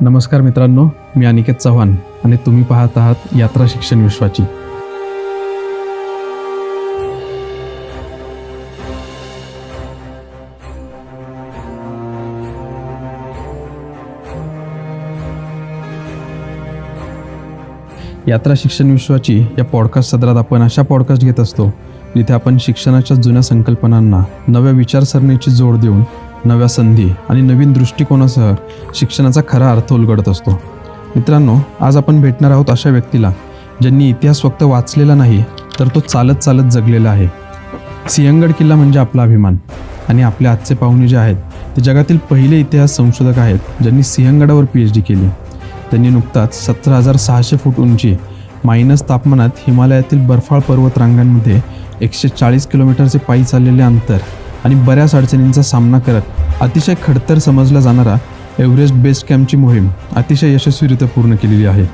नमस्कार मित्रांनो मी अनिकेत चव्हाण आणि तुम्ही पाहत आहात यात्रा शिक्षण विश्वाची. यात्रा शिक्षण विश्वाची या पॉडकास्ट सदरात आपण अशा पॉडकास्ट घेत असतो जिथे आपण शिक्षणाच्या जुन्या संकल्पनांना नव्या विचारसरणीची जोड देऊन नव्या संधी आणि नवीन दृष्टिकोनासह शिक्षणाचा खरा अर्थ उलगडत असतो. मित्रांनो आज आपण भेटणार आहोत अशा व्यक्तीला ज्यांनी इतिहास फक्त वाचलेला नाही तर तो चालत चालत जगलेला आहे. सिंहगड किल्ला म्हणजे आपला अभिमान आणि आपले आजचे पाहुणे जे आहेत ते जगातील पहिले इतिहास संशोधक आहेत ज्यांनी सिंहगडावर पी एच डी केली. त्यांनी नुकताच सतरा हजार सहाशे फूट उंची मायनस तापमानात हिमालयातील बर्फाळ पर्वतरांगांमध्ये एकशे चाळीस किलोमीटरचे पायी चाललेले अंतर आणि बऱ्याच अडचणींचा सामना करत अतिशय खडतर समजला जाणारा एव्हरेस्ट बेस कॅम्पची मोहीम अतिशय यशस्वीरित्या पूर्ण केलेली आहे.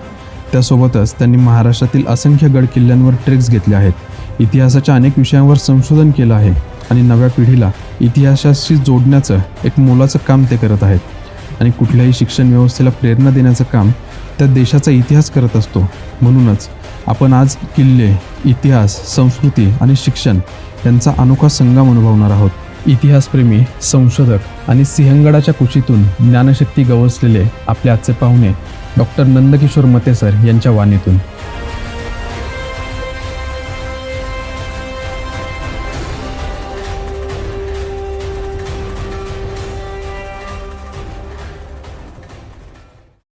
त्यासोबतच त्यांनी महाराष्ट्रातील असंख्य गड किल्ल्यांवर ट्रेक्स घेतले आहेत. इतिहासाच्या अनेक विषयांवर संशोधन केलं आहे आणि नव्या पिढीला इतिहासाशी जोडण्याचं एक मोलाचं काम ते करत आहेत. आणि कुठल्याही शिक्षण व्यवस्थेला प्रेरणा देण्याचं काम त्या देशाचा इतिहास करत असतो. म्हणूनच आपण आज किल्ले इतिहास संस्कृती आणि शिक्षण यांचा अनोखा संगम अनुभवणार आहोत. इतिहासप्रेमी संशोधक आणि सिंहगडाच्या कुशीतून ज्ञानशक्ती गवसलेले आपले आजचे पाहुणे डॉक्टर नंदकिशोर मतेसर यांच्या वाणीतून.